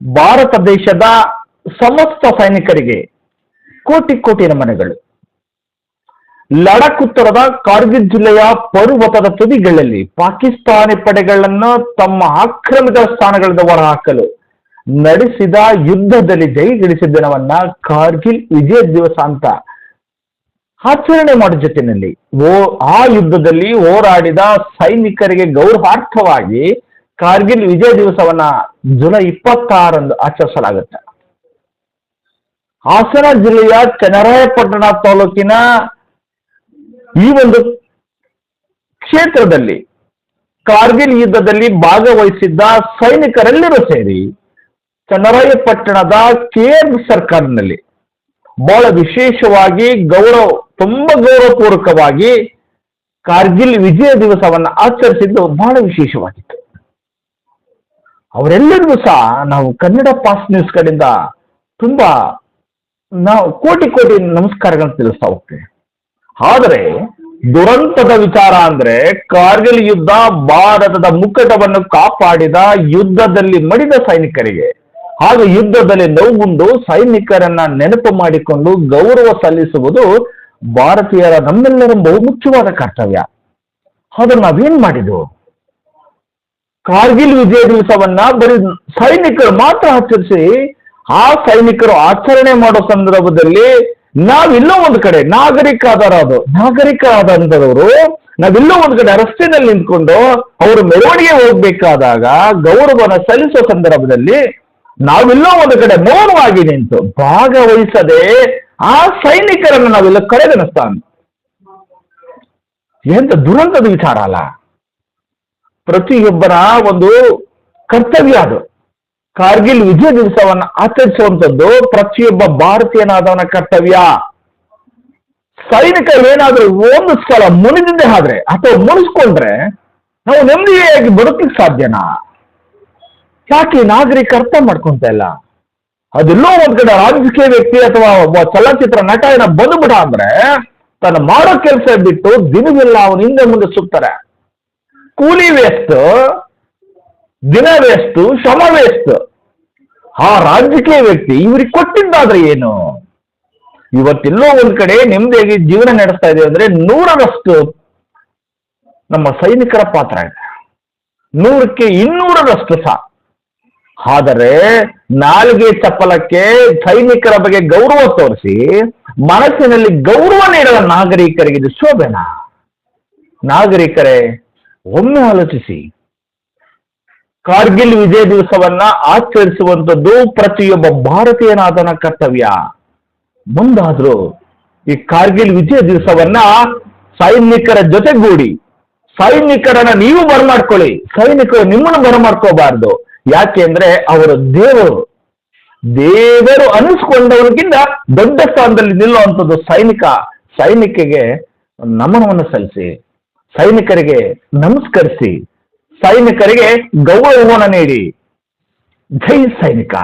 ಭಾರತ ದೇಶದ ಸಮಸ್ತ ಸೈನಿಕರಿಗೆ ಕೋಟಿ ಕೋಟಿ ನಮನಗಳು. ಲಡಕ್ ಉತ್ತರದ ಕಾರ್ಗಿಲ್ ಜಿಲ್ಲೆಯ ಪರ್ವತದ ತುದಿಗಳಲ್ಲಿ ಪಾಕಿಸ್ತಾನಿ ಪಡೆಗಳನ್ನು ತಮ್ಮ ಆಕ್ರಮಿತ ಸ್ಥಾನಗಳಿಂದ ಹೊರಹಾಕಲು ನಡೆಸಿದ ಯುದ್ಧದಲ್ಲಿ ಜಯಗಳಿಸಿದ ದಿನವನ್ನ ಕಾರ್ಗಿಲ್ ವಿಜಯ ದಿವಸ ಅಂತ ಆಚರಣೆ ಮಾಡೋ ಜೊತೆಯಲ್ಲಿ ಓ, ಆ ಯುದ್ಧದಲ್ಲಿ ಹೋರಾಡಿದ ಸೈನಿಕರಿಗೆ ಗೌರವಾರ್ಥವಾಗಿ ಕಾರ್ಗಿಲ್ ವಿಜಯ ದಿವಸವನ್ನ ಜುಲೈ ಇಪ್ಪತ್ತಾರಂದು ಆಚರಿಸಲಾಗುತ್ತೆ. ಹಾಸನ ಜಿಲ್ಲೆಯ ಚನ್ನರಾಯಪಟ್ಟಣ ತಾಲೂಕಿನ ಈ ಒಂದು ಕ್ಷೇತ್ರದಲ್ಲಿ ಕಾರ್ಗಿಲ್ ಯುದ್ಧದಲ್ಲಿ ಭಾಗವಹಿಸಿದ್ದ ಸೈನಿಕರೆಲ್ಲರೂ ಸೇರಿ ಚನ್ನರಾಯಪಟ್ಟಣದ ಕೇಂದ್ರ ಸರ್ಕಾರನಲ್ಲಿ ಬಹಳ ವಿಶೇಷವಾಗಿ ಗೌರವ, ತುಂಬಾ ಗೌರವಪೂರ್ವಕವಾಗಿ ಕಾರ್ಗಿಲ್ ವಿಜಯ ದಿವಸವನ್ನು ಆಚರಿಸಿದ್ದು ಬಹಳ ವಿಶೇಷವಾಗಿತ್ತು. ಅವರೆಲ್ಲರಿಗೂ ಸಹ ನಾವು ಕನ್ನಡ ಪಾಸ್ ನ್ಯೂಸ್ ಕಡೆಯಿಂದ ತುಂಬಾ ನಾವು ಕೋಟಿ ಕೋಟಿ ನಮಸ್ಕಾರಗಳನ್ನು ತಿಳಿಸ್ತಾ ಹೋಗ್ತೇವೆ. ಆದರೆ ದುರಂತದ ವಿಚಾರ ಅಂದ್ರೆ ಕಾರ್ಗಿಲ್ ಯುದ್ಧ ಭಾರತದ ಮುಕ್ಕಟವನ್ನು ಕಾಪಾಡಿದ ಯುದ್ಧದಲ್ಲಿ ಮಡಿದ ಸೈನಿಕರಿಗೆ ಹಾಗೂ ಯುದ್ಧದಲ್ಲಿ ನೋವುಂಡು ಸೈನಿಕರನ್ನ ನೆನಪು ಮಾಡಿಕೊಂಡು ಗೌರವ ಸಲ್ಲಿಸುವುದು ಭಾರತೀಯರ ನಮ್ಮೆಲ್ಲರ ಬಹುಮುಖ್ಯವಾದ ಕರ್ತವ್ಯ. ಆದ್ರೆ ನಾವೇನ್ ಮಾಡಿದ್ವು? ಕಾರ್ಗಿಲ್ ವಿಜಯ ದಿವಸವನ್ನ ಬರೀ ಸೈನಿಕರು ಮಾತ್ರ ಆಚರಿಸಿ, ಆ ಸೈನಿಕರು ಆಚರಣೆ ಮಾಡೋ ಸಂದರ್ಭದಲ್ಲಿ ನಾವಿಲ್ಲೋ ಒಂದು ಕಡೆ ನಾಗರಿಕ ಅದು. ನಾಗರಿಕ ಆಧಾರದವರು ನಾವಿಲ್ಲೋ ಒಂದು ಕಡೆ ರಸ್ತೆಯಲ್ಲಿ ನಿಂತ್ಕೊಂಡು ಅವರು ಮೆರವಣಿಗೆ ಹೋಗ್ಬೇಕಾದಾಗ ಗೌರವನ ಸಲ್ಲಿಸೋ ಸಂದರ್ಭದಲ್ಲಿ ನಾವೆಲ್ಲೋ ಒಂದು ಕಡೆ ಮೌನವಾಗಿ ನಿಂತು ಭಾಗವಹಿಸದೆ ಆ ಸೈನಿಕರನ್ನು ನಾವೆಲ್ಲ ಕಡೆಗಣಿಸ್ತಾನೆ ಎಂತ ದುರಂತದ ವಿಚಾರ ಅಲ್ಲ. ಪ್ರತಿಯೊಬ್ಬರ ಒಂದು ಕರ್ತವ್ಯ ಅದು. ಕಾರ್ಗಿಲ್ ವಿಜಯ ದಿವಸವನ್ನು ಆಚರಿಸುವಂಥದ್ದು ಪ್ರತಿಯೊಬ್ಬ ಭಾರತೀಯನಾದವನ ಕರ್ತವ್ಯ. ಸೈನಿಕ ಏನಾದರೂ ಒಂದು ಸ್ಥಳ ಮುನಿದಿದ್ದೆ ಆದ್ರೆ ಅಥವಾ ಮುನಿಸ್ಕೊಂಡ್ರೆ ನಾವು ನೆಮ್ಮದಿಯಾಗಿ ಬದುಕಲಿಕ್ಕೆ ಸಾಧ್ಯನಾ? ಯಾಕೆ ನಾಗರಿಕ ಅರ್ಥ ಮಾಡ್ಕೊಂತ ಇಲ್ಲ? ಅದೆಲ್ಲೋ ಒಂದ್ ಕಡೆ ರಾಜಕೀಯ ವ್ಯಕ್ತಿ ಅಥವಾ ಒಬ್ಬ ಚಲನಚಿತ್ರ ನಟ ಏನ ಬಂದ್ಬಿಟ ಅಂದ್ರೆ ತನ್ನ ಮಾಡೋ ಕೆಲಸ ಬಿಟ್ಟು ದಿನವೆಲ್ಲ, ಅವನ ಹಿಂದೆ ಮುಂದೆ ಸುತ್ತಾರೆ. ಕೂಲಿ ವೇಸ್ಟ್ ದಿನ ವೇಸ್ಟ್ ಶ್ರಮ ವೇಸ್ಟ್ ಆ ರಾಜಕೀಯ ವ್ಯಕ್ತಿ ಇವ್ರಿಗೆ ಕೊಟ್ಟಿದ್ದಾದ್ರೆ ಏನು? ಇವತ್ತೆಲ್ಲೋ ಒಂದ್ ಕಡೆ ನೆಮ್ಮದಿಯಾಗಿ ಜೀವನ ನಡೆಸ್ತಾ ಇದೆ ಅಂದ್ರೆ ನೂರರಷ್ಟು ನಮ್ಮ ಸೈನಿಕರ ಪಾತ್ರ ಇದೆ. ನೂರಕ್ಕೆ ಇನ್ನೂರರಷ್ಟು ಸಹ. ಆದರೆ ನಾಲ್ಗೆ ಚಪ್ಪಲಕ್ಕೆ ಸೈನಿಕರ ಬಗ್ಗೆ ಗೌರವ ತೋರಿಸಿ, ಮನಸ್ಸಿನಲ್ಲಿ ಗೌರವ ನೀಡುವ ನಾಗರಿಕರಿಗೆ ಇದು ಶೋಭೆನಾ? ನಾಗರಿಕರೇ ಒಮ್ಮೆ ಆಲೋಚಿಸಿ. ಕಾರ್ಗಿಲ್ ವಿಜಯ ದಿವಸವನ್ನ ಆಚರಿಸುವಂಥದ್ದು ಪ್ರತಿಯೊಬ್ಬ ಭಾರತೀಯನಾದನ ಕರ್ತವ್ಯ. ಮುಂದಾದ್ರೂ ಈ ಕಾರ್ಗಿಲ್ ವಿಜಯ ದಿವಸವನ್ನ ಸೈನಿಕರ ಜೊತೆಗೂಡಿ, ಸೈನಿಕರನ್ನ ನೀವು ಬರಮಾಡ್ಕೊಳ್ಳಿ, ಸೈನಿಕರು ನಿಮ್ಮನ್ನು ಬರಮಾಡ್ಕೋಬಾರ್ದು. ಯಾಕೆ ಅಂದ್ರೆ ಅವರು ದೇವರು. ದೇವರು ಅನಿಸ್ಕೊಂಡವರಿಗಿಂತ ದೊಡ್ಡ ಸ್ಥಾನದಲ್ಲಿ ನಿಲ್ಲುವಂಥದ್ದು ಸೈನಿಕ. ಸೈನಿಕಗೆ ನಮನವನ್ನು ಸಲ್ಲಿಸಿ. ಸೈನಿಕರಿಗೆ ನಮಸ್ಕರಿಸಿ ಸೈನಿಕರಿಗೆ ಗೌರವವನ್ನು ನೀಡಿ. ಜೈ ಸೈನಿಕ.